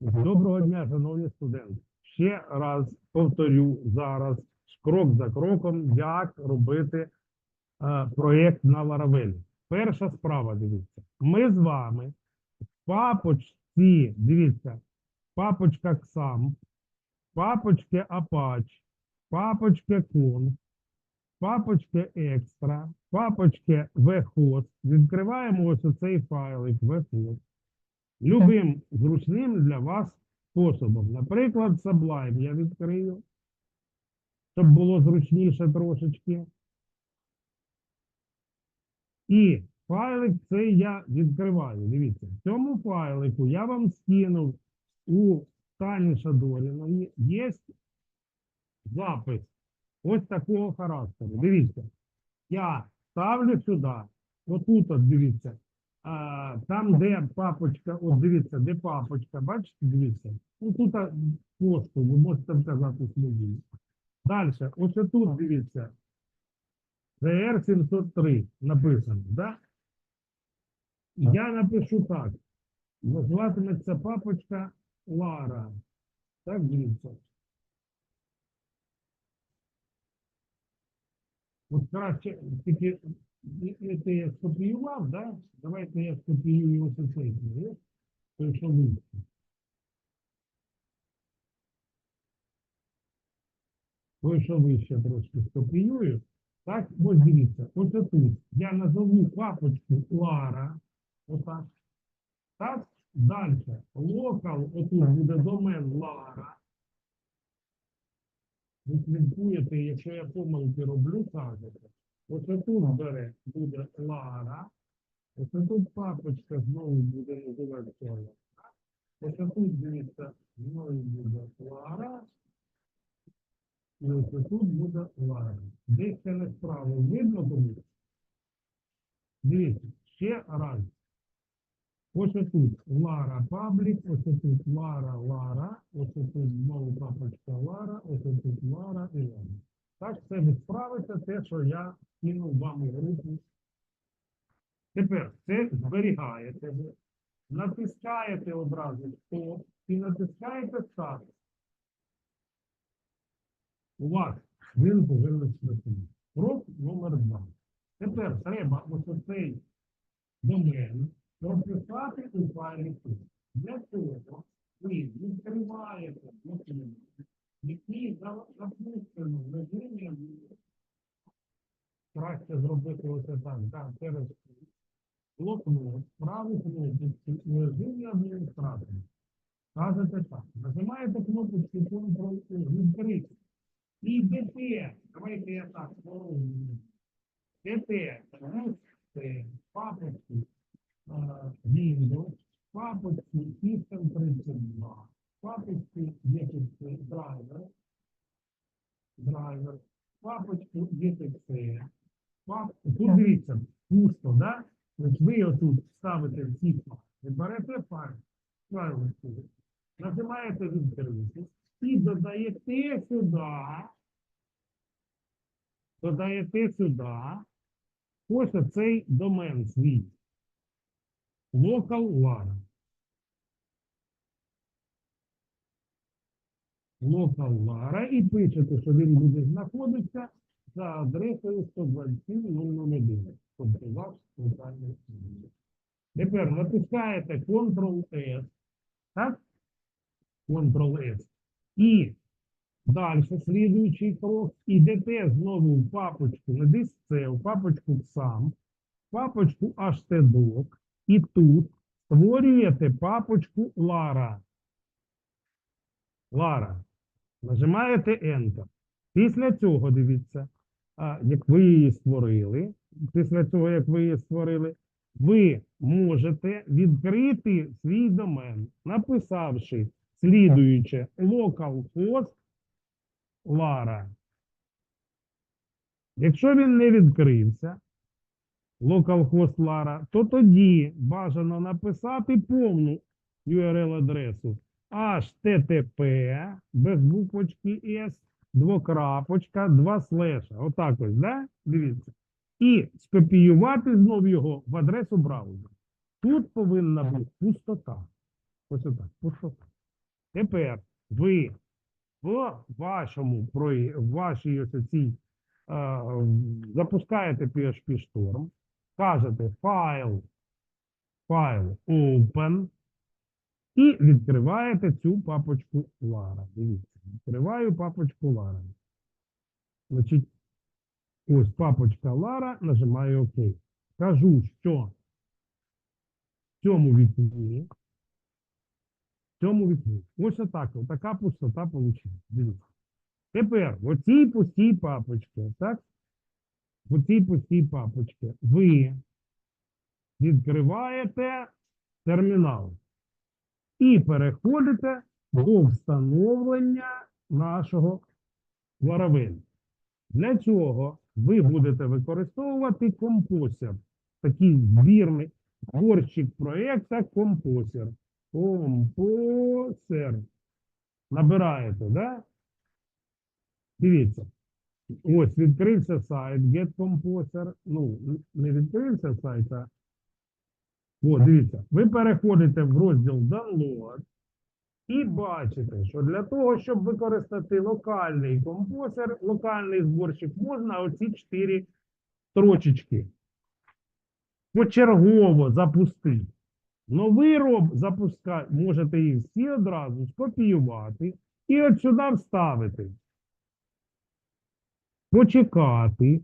Доброго дня, шановні студенти. Ще раз повторю зараз крок за кроком, як робити е, проєкт на Laravel. Перша справа, дивіться. Ми з вами в папочці, дивіться, папочка XAMPP, папочки Apache, папочки Conf, папочки Extra, папочки vhost. Відкриваємо ось оцей файлик vhost. Любим зручним для вас способом. Наприклад, Sublime я відкрию, щоб було зручніше трошечки. І файлик цей я відкриваю. Дивіться, в цьому файлику я вам скинув у Тані Шадоріної є запис ось такого характеру. Дивіться, я ставлю сюди, отут, от дивіться, а, там, де папочка, от дивіться, де папочка, бачите, дивіться, ну тут а, ви можете вказати сліді. Далі, ось тут дивіться, GR 703 написано, да? Я напишу так, називатиметься папочка Лара. Так, дивіться. От краще, тільки це я скопіював, да? Давайте я скопіюю ось цей проєкт, той, що вийшов. Той, що вище трошки скопіюю. Так, ось дивіться, ось тут я назову папочку Лара, отак. Так, далі. Локал, отут буде домен Лара. Ви слідкуєте, якщо я помилки роблю, кажете. Ось тут буде Лара. Ось тут папочка знову буде називати Лара. Ось тут, дивіться, знову буде Лара. І ось тут буде Лара. Десь це не справа видно буде? Дивіться, ще раз. Ось тут Лара Паблік, ось тут Лара Лара, ось тут знову папочка Лара, ось тут Лара і Лара. Так це відправиться те, що я кинув вам у групу. Тепер це зберігаєте, натискаєте одразу стоп і натискаєте старт. У вас він повинен спрацювати. Крок номер два. Тепер треба ось оцей домен прописати у файлі. Для цього ви відкриваєте документ, який за- в краще зробити ось так, да, через блокнот, праву кнопочку у режимі адміністратора. Кажете так, нажимаєте кнопочку Ctrl відкрити. І ДТ, давайте я так, спробую. ДТ, це папочку, а, Windows, папочку System 32, папочку ETC драйвер, драйвер, папочку ETC. Тут дивіться, пусто, да? Ось ви отут ставите файли, ви берете файл, сюди, нажимаєте відкрити і додаєте сюди, додаєте сюди ось оцей домен свій. Local LAR. LAR і пишете, що він буде знаходитися за адресою 127.001. Тобто ваш локальний адрес. Тепер натискаєте Ctrl-S, так? Ctrl-S. І далі слідуючий крок. Ідете знову в папочку, не десь це, в папочку сам, папочку htdoc, і тут створюєте папочку Lara. Lara. Нажимаєте Enter. Після цього дивіться, як ви її створили, після цього, як ви її створили, ви можете відкрити свій домен, написавши слідуюче localhost Lara. Якщо він не відкрився, localhost Lara, то тоді бажано написати повну URL-адресу http без буквочки S, двокрапочка, два слеша. Отак ось, да? Дивіться. І скопіювати знов його в адресу браузера. Тут повинна бути пустота. Ось отак, пустота. Тепер ви в вашому в вашій ось цій е, запускаєте PHP Storm, кажете файл, файл open і відкриваєте цю папочку Lara. Дивіться, відкриваю папочку Lara. Значить, ось папочка Lara, нажимаю ОК. Кажу, що в цьому вікні, в цьому вікні, ось отак, така пустота вийшла. Дивіться. Тепер в оцій пустій папочці, так? В оцій пустій папочці ви відкриваєте термінал і переходите до встановлення нашого Laravel. Для цього ви будете використовувати компосер. Такий збірний горщик проєкта компосер. Компосер. Набираєте, да? Дивіться. Ось відкрився сайт GetComposer. Ну, не відкрився сайт, а. О, дивіться. Ви переходите в розділ Download і бачите, що для того, щоб використати локальний компосер, локальний зборщик, можна оці чотири строчечки почергово запустити. Новий роб запускати, можете їх всі одразу скопіювати і от сюди вставити. Почекати.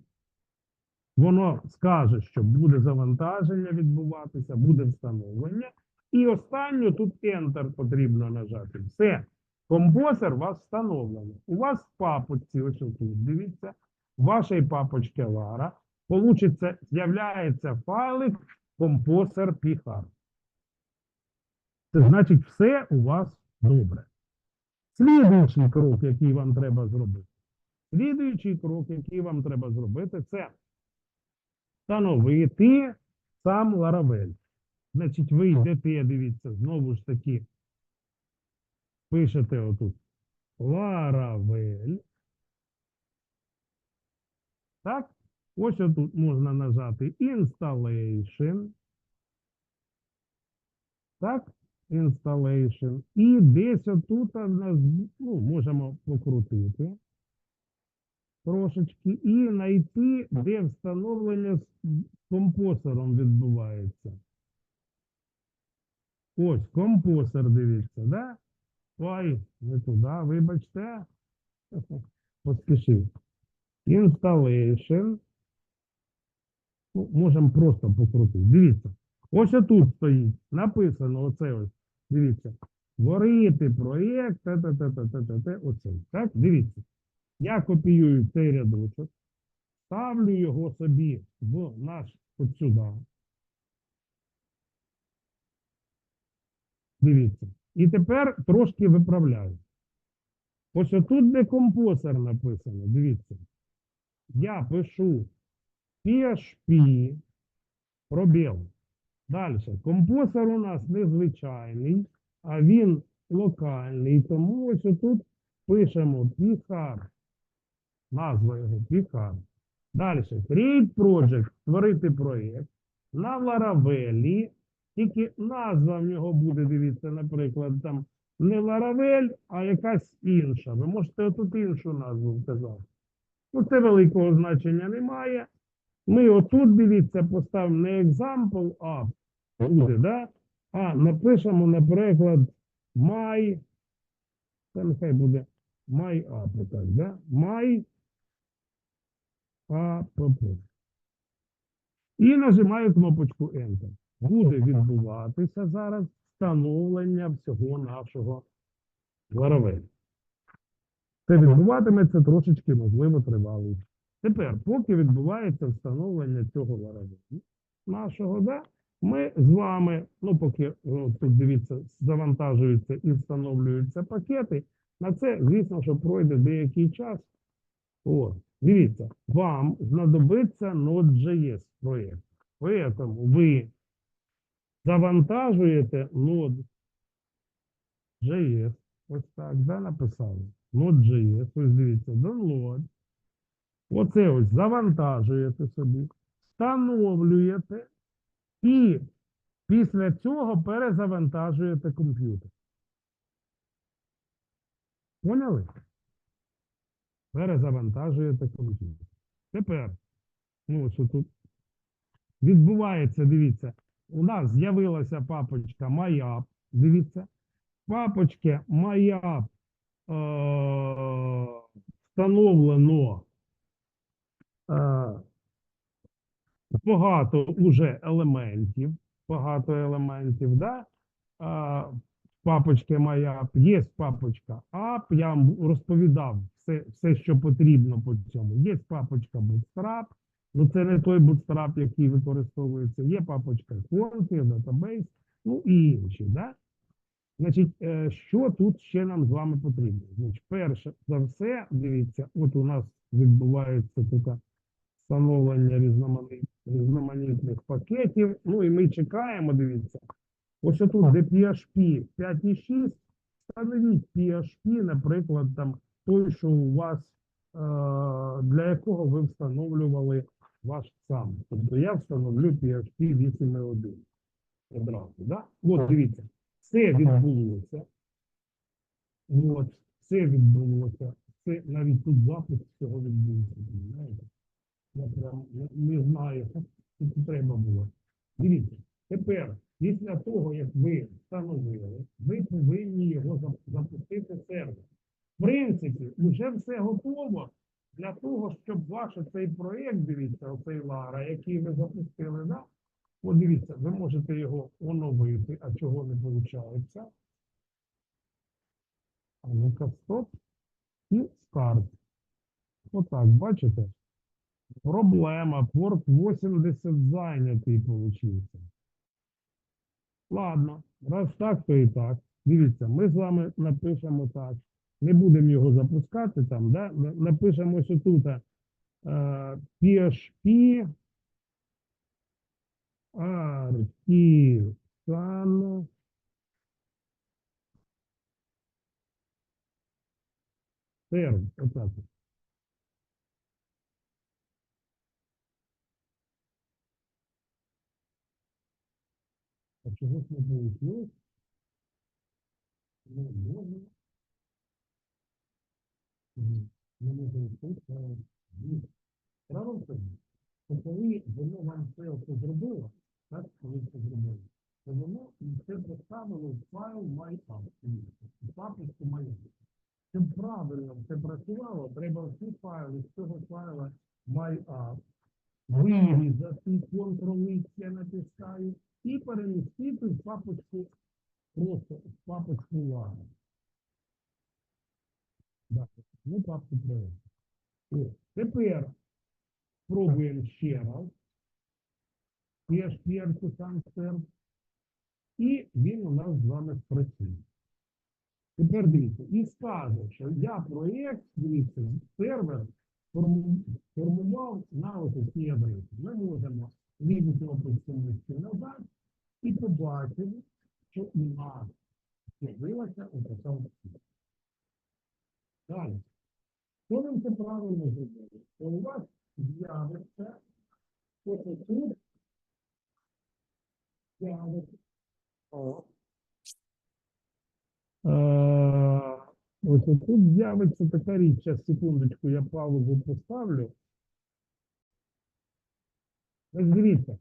Воно скаже, що буде завантаження відбуватися, буде встановлення. І останню тут Enter потрібно нажати. Все. Компосер у вас встановлено. У вас в папочці, ось тут, дивіться, в вашій папочці Lara, получиться, з'являється файлик компосер PHR. Це значить, все у вас добре. Слідуючий крок, який вам треба зробити. Слідуючий крок, який вам треба зробити, це встановити сам Laravel. Значить, ви йдете, дивіться, знову ж таки, пишете отут Laravel. Так, ось отут можна нажати Installation. Так, Installation. І десь отут ну, можемо покрутити трошечки і знайти, де встановлення з компосером відбувається. Ось компосер, дивіться, да? Ой, не туди, вибачте. Поспішив. Installation. Ну, можемо просто покрутити. Дивіться. Ось отут стоїть. Написано оце ось. Дивіться. Створити проєкт. Те-те-те-те-те-те. Оцей. Так, дивіться. Я копіюю цей рядочок, ставлю його собі в наш от сюди. Дивіться. І тепер трошки виправляю. Ось отут, де компосер написано, дивіться. Я пишу PHP пробіл. Далі. Компосер у нас незвичайний, а він локальний. Тому ось отут пишемо PHR. Назва його PHR. Далі. Create Project, створити проєкт. На Laravel. Тільки назва в нього буде, дивіться, наприклад, там не Laravel, а якась інша. Ви можете отут іншу назву вказати. Ну, це великого значення немає. Ми отут, дивіться, поставимо не example app буде, да? а напишемо, наприклад, my, це нехай буде my app, так, да? my app. І нажимаю кнопочку Enter. Буде відбуватися зараз встановлення всього нашого Laravel. Це відбуватиметься трошечки, можливо, тривалий. Тепер, поки відбувається встановлення цього Laravel нашого, да, ми з вами, ну поки о, тут дивіться, завантажуються і встановлюються пакети, на це, звісно, що пройде деякий час. От, дивіться, вам знадобиться Node.js проєкт. Поэтому ви завантажуєте Node.js, ось так, да, написали. Node.js, ось дивіться, download. Оце ось завантажуєте собі, встановлюєте і Після цього перезавантажуєте комп'ютер. Поняли? Перезавантажуєте комп'ютер. Тепер, ну, що тут відбувається, дивіться, у нас з'явилася папочка MyApp, дивіться, папочки MyApp е- встановлено е- багато уже елементів, багато елементів, да? А, папочки MyApp, є папочка App, я вам розповідав все, все, що потрібно по цьому. Є папочка Bootstrap, ну це не той Bootstrap, який використовується, є папочка Config, Database, ну і інші, да? Значить, е, що тут ще нам з вами потрібно? Значить, перше за все, дивіться, от у нас відбувається тут встановлення різноманітних пакетів. Ну і ми чекаємо, дивіться. Ось тут, де PHP 5.6, встановіть PHP, наприклад, там той, що у вас, е, для якого ви встановлювали ваш сам. Тобто я встановлю PHP 8.1 одразу. Да? От дивіться, все відбулося. От, все відбулося. Це навіть тут запис всього відбувся. Знаєте? Я прям не, знаю, що треба було. Дивіться, тепер, після того, як ви встановили, ви повинні його запустити в сервер. В принципі, вже все готово для того, щоб ваш цей проєкт, дивіться, оцей Лара, який ви запустили, да? От дивіться, ви можете його оновити, а чого не виходить. А ну-ка, стоп. І старт. Отак, бачите? Проблема. Порт 80 зайнятий получився. Ладно, раз так, то і так. Дивіться, ми з вами напишемо так. Не будемо його запускати там, да? На- Напишемо, що тут PHP Artisan Serv. Отак. А чого ж не вийшло? Не можна. Не можна вийти. Справа в тому, що коли воно вам це все зробило, так, коли це зробило, то воно це поставило в файл MyApp. в папочку MyApp. Щоб правильно це працювало, треба всі файли з цього файла MyApp вирізати, Ctrl-X я натискаю, і перемістити в папочку, просто в папочку LAN. Да, ну папку проєкту. О, Тепер пробуємо ще раз. PHP Artisan Serv. І він у нас з вами спрацює. Тепер дивіться, і скаже, що я проєкт, дивіться, сервер формував на ось адресі. Ми можемо ліву кнопочку назад і побачимо, що у нас з'явилася така. Далі. Що нам це правильно зробити? То у вас з'явиться тут з'явиться Е, Ось тут з'явиться така річ, зараз секундочку, я паузу поставлю. Ось дивіться,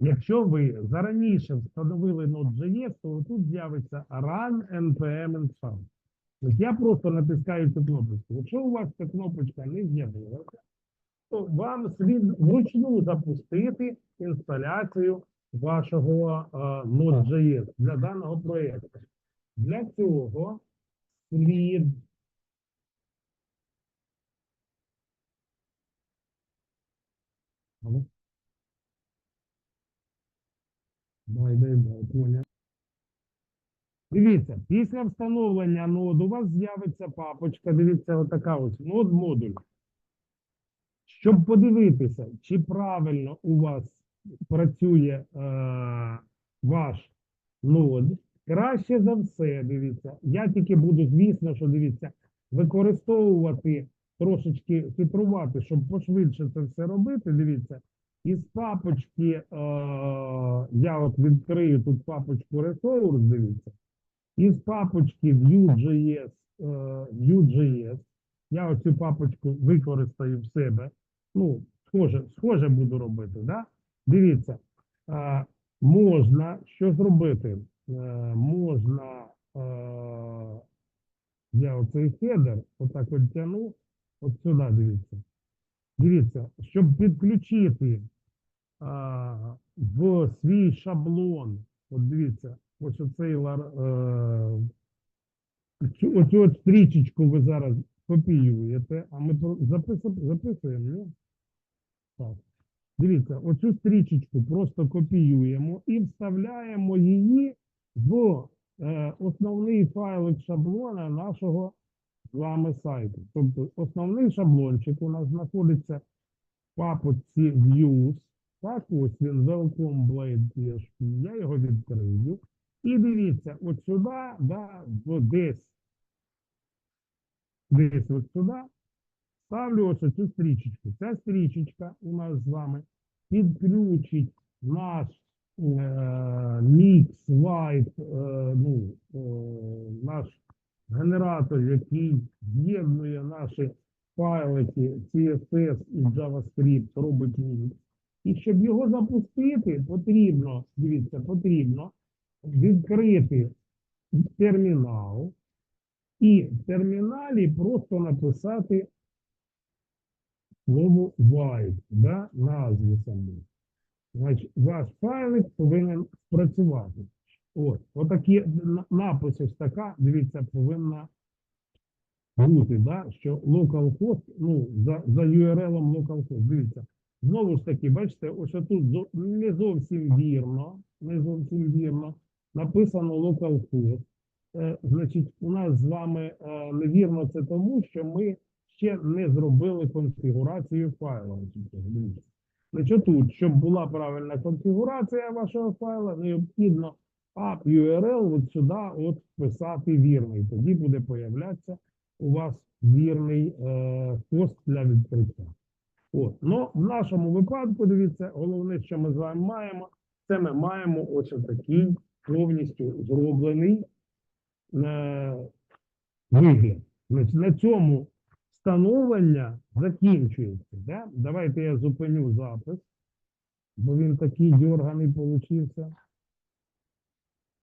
якщо ви зараніше встановили Node.js, то тут з'явиться Run NPM Install. Ось я просто натискаю цю кнопочку. Якщо у вас ця кнопочка не з'явилася, то вам слід вручну запустити інсталяцію вашого е, Node.js для даного проєкту. Для цього слід дай, дай, понял. Дивіться, після встановлення ноду у вас з'явиться папочка, дивіться, отака ось нод модуль. Щоб подивитися, чи правильно у вас працює е, ваш нод, краще за все, дивіться. Я тільки буду, звісно, що дивіться, використовувати трошечки хитрувати, щоб пошвидше це все робити. Дивіться, Із папочки, е, я от відкрию тут папочку Resource, дивіться. Із папочки Vue.js, е, Vue.js, я оцю папочку використаю в себе. Ну, схоже, схоже буду робити, да? Дивіться, е, можна що зробити? Е, можна, е, я оцей хедер отак от тяну, от сюди дивіться. Дивіться, щоб підключити в свій шаблон, от дивіться, ось оцей лар- е, оцю от стрічечку ви зараз копіюєте, а ми записуємо? Так. Дивіться, оцю стрічечку просто копіюємо і вставляємо її в е, основний файлик шаблона нашого з вами сайту. Тобто основний шаблончик у нас знаходиться в папочці Views. Так, ось він Welcome Blade PHP. Я його відкрию. І дивіться, от сюди, да, в десь, десь от сюди, ставлю ось цю стрічечку. Ця стрічечка у нас з вами підключить наш е, mix white, е, ну, е, наш генератор, який з'єднує наші файлики CSS і JavaScript, робить mix. І щоб його запустити, потрібно, дивіться, потрібно відкрити термінал і в терміналі просто написати слово white, да, назву саму. Значить, ваш файлик повинен спрацювати. От, отакі на- напис ось така, дивіться, повинна бути, да, що localhost, ну, за, за URL localhost, дивіться. Знову ж таки, бачите, ось тут не зовсім вірно, не зовсім вірно, написано localhost. Е, значить, у нас з вами е, невірно це тому, що ми ще не зробили конфігурацію файла. Значить, тут, щоб була правильна конфігурація вашого файла, необхідно app URL от сюди от вписати вірний. Тоді буде появлятися у вас вірний е, хост для відкриття. От. Ну, в нашому випадку, дивіться, головне, що ми з вами маємо, це ми маємо ось такий повністю зроблений на вигляд. На цьому встановлення закінчується. Да? Давайте я зупиню запис, бо він такий дьорганий получився.